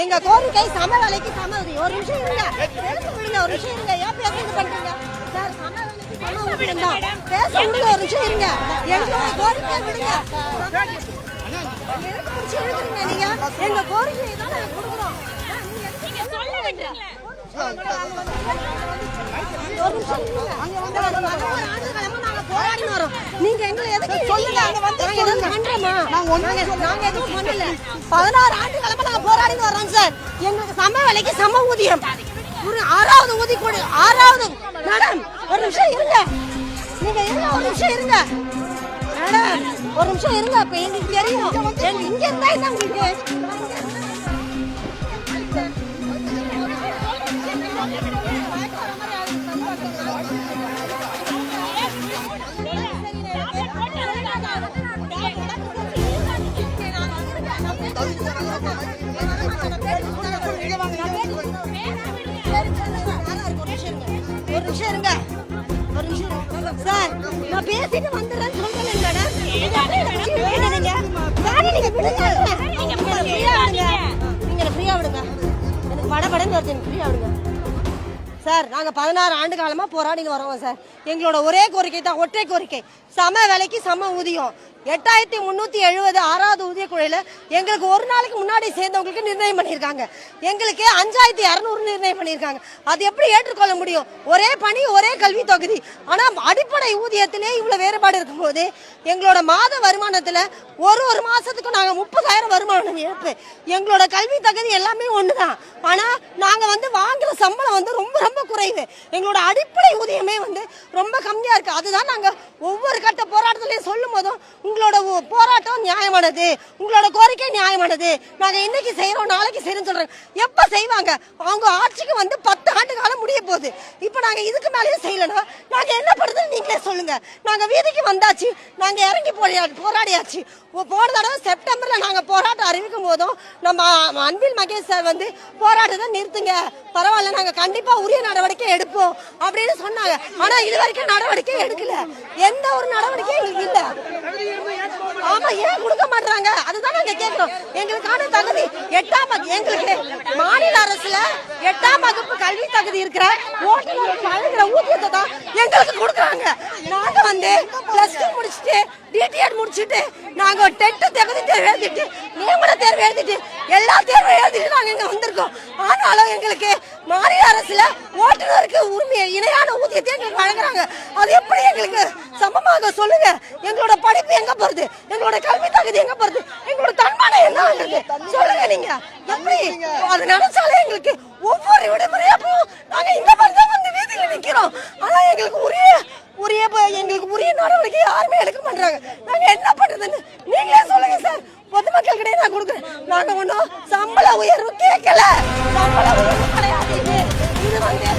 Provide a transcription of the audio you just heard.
எங்க கோரிக்கை சம வேலைக்கு சம ஒரு நிமிஷம் இருங்க. பேச விடுங்க ஒரு நிமிஷம் இருங்க. ஏன் பேச இது பண்றீங்க? சார் சம வேலைக்கு சம ஊதியம் தான் பேச விடுங்க ஒரு நிமிஷம் இருங்க. எங்களோட கோரிக்கை விடுங்க. எதுக்கு பிடிச்சி எழுதுறீங்க நீங்க எங்க கோரிக்கையை தான் நாங்க கொடுக்குறோம். நீங்க சொல்ல வேண்டாம் ஒரு நிமிஷம் இருங்க. நாங்க பதினோரு ஆண்டுகாலமா நாங்க எங்களை எதுக்கு சொல்லுங்க நாங்க எதுவும் பண்றோமா? நாங்க- நாங்க எதுவும் பண்ணல. பதினாறு ஆண்டுகாலமா நாங்க போராடின்னு வர்றோம் சார் எங்களுக்கு சம வேலைக்கு சம ஊதியம். ஒரு ஆறாவது ஊதி கொடு ஆறாவது. மேடம் ஒரு நிமிஷம் இருங்க. நீங்க இருங்க ஒரு நிமிஷம் இருங்க. மேடம் ஒரு நிமிஷம் இருங்க அப்ப எங்களுக்கு தெரியும். இங்க இருந்தா என்ன உங்களுக்கு? ஒரு நிமிஷம் இருங்க. ஒரு நிமிஷம் சார் நான் பேசிட்டு சொல்றேன் மேடம் நீங்க ஃப்ரீயா விடுங்க நீங்க ஃப்ரீயா விடுங்க எனக்கு படபடன்னு வருது எனக்கு ஃப்ரீயா விடுங்க சார் நாங்கள் பதினாறு ஆண்டு காலமாக போராடின்னு வரோம் சார். எங்களோட ஒரே கோரிக்கை தான் ஒற்றை கோரிக்கை. சம விலைக்கு சம ஊதியம். எட்டாயிரத்தி முந்நூற்றி எழுபது ஆறாவது ஊதிய குழையில் எங்களுக்கு ஒரு நாளைக்கு முன்னாடி சேர்ந்தவங்களுக்கு நிர்ணயம் பண்ணியிருக்காங்க. எங்களுக்கு அஞ்சாயிரத்தி இரநூறு நிர்ணயம் பண்ணியிருக்காங்க. அது எப்படி ஏற்றுக்கொள்ள முடியும்? ஒரே பணி ஒரே கல்வி தொகுதி. ஆனால் அடிப்படை ஊதியத்திலே இவ்வளோ வேறுபாடு இருக்கும்போது எங்களோட மாத வருமானத்தில் ஒரு ஒரு மாதத்துக்கு நாங்கள் முப்பதாயிரம் வருமானம் இழப்பு. எங்களோட கல்வி தகுதி எல்லாமே ஒன்று தான் ஆனால் நாங்கள் வந்து வாங்குகிற சம்பளம் வந்து ரொம்ப ரொம்ப குறைவு. எங்களோட அடிப்படை ஊதியமே வந்து ரொம்ப கம்மியாக இருக்குது அதுதான் நாங்கள் ஒவ்வொரு கட்ட போராட்டத்துலேயும் சொல்லும் போதும் உங்களோட போராட்டம் நியாயமானது. உங்களோட கோரிக்கை நியாயமானது. நாங்கள் இன்னைக்கு செய்கிறோம் நாளைக்கு செய்யறோம்னு சொல்கிறாங்க எப்போ செய்வாங்க? அவங்க ஆட்சிக்கு வந்து பத்து ஆண்டு காலம் முடிய போகுது. இப்போ நாங்கள் இதுக்கு மேலேயும் செய்யலைன்னா நாங்கள் என்ன பண்ணுறதுன்னு நீங்களே சொல்லுங்கள் நாங்கள் வீதிக்கு வந்தாச்சு நாங்கள் இறங்கி போரியா போராடியாச்சு. போன தடவை செப்டம்பரில் நாங்கள் போராட்டம் அறிவிக்கும் போதும் நம்ம அன்பில் மகேஷ் சார் வந்து போராட்டத்தை நிறுத்துங்க. பரவாயில்ல நாங்கள் கண்டிப்பாக உரிய நடவடிக்கை எடுப்போம் அப்படின்னு சொன்னாங்க. ஆனா இது வரைக்கும் நடவடிக்கை எடுக்கல. எந்த ஒரு நடவடிக்கையும் இல்ல. ஆமா ஏன் கொடுக்க மாட்டாங்க அதுதான் நாங்க கேட்கிறோம். எங்களுக்கான தகுதி எட்டாம் வகுப்பு எங்களுக்கு மாநில அரசுல எட்டாம் வகுப்பு கல்வி தகுதி இருக்கிற ஓட்டுநருக்கு வழங்குற ஊதியத்தை தான் எங்களுக்கு கொடுக்குறாங்க. நாங்க வந்து பிளஸ் டூ முடிச்சுட்டு டிடிஎட் முடிச்சுட்டு நாங்கள் டென்த்து தகுதி தேர்வு எழுதிட்டு நியமன தேர்வு எழுதிட்டு எல்லா தேர்வும் எழுதிட்டு நாங்கள் இங்கே வந்திருக்கோம். ஆனாலும் எங்களுக்கு மாநில அரசில் ஓட்டுநருக்கு உரிமையை இணையான ஊதியத்தை எங்களுக்கு வழங்குறாங்க. அது எப்படி எங்களுக்கு சமமாக சொல்லுங்க? எங்களோட படிப்பு எங்கே போகிறது எங்களோட கல்வி தகுதி எங்கே போகிறது எங்களோட தன்மானம் என்ன ஆகுது? சொல்லுங்க நீங்கள் எப்படி? அது நினைச்சாலே எங்களுக்கு ஒவ்வொரு விடுமுறையாக நாங்க என்ன பண்றதுன்னு நீங்களே சொல்லுங்க சார். பொதுமக்கள் கிட்டே நான் கொடுக்குறேன். நாங்க ஒன்றும் சம்பள உயர்வு கேட்கல. சம்பள உயர்வு கிடையாது இது வந்து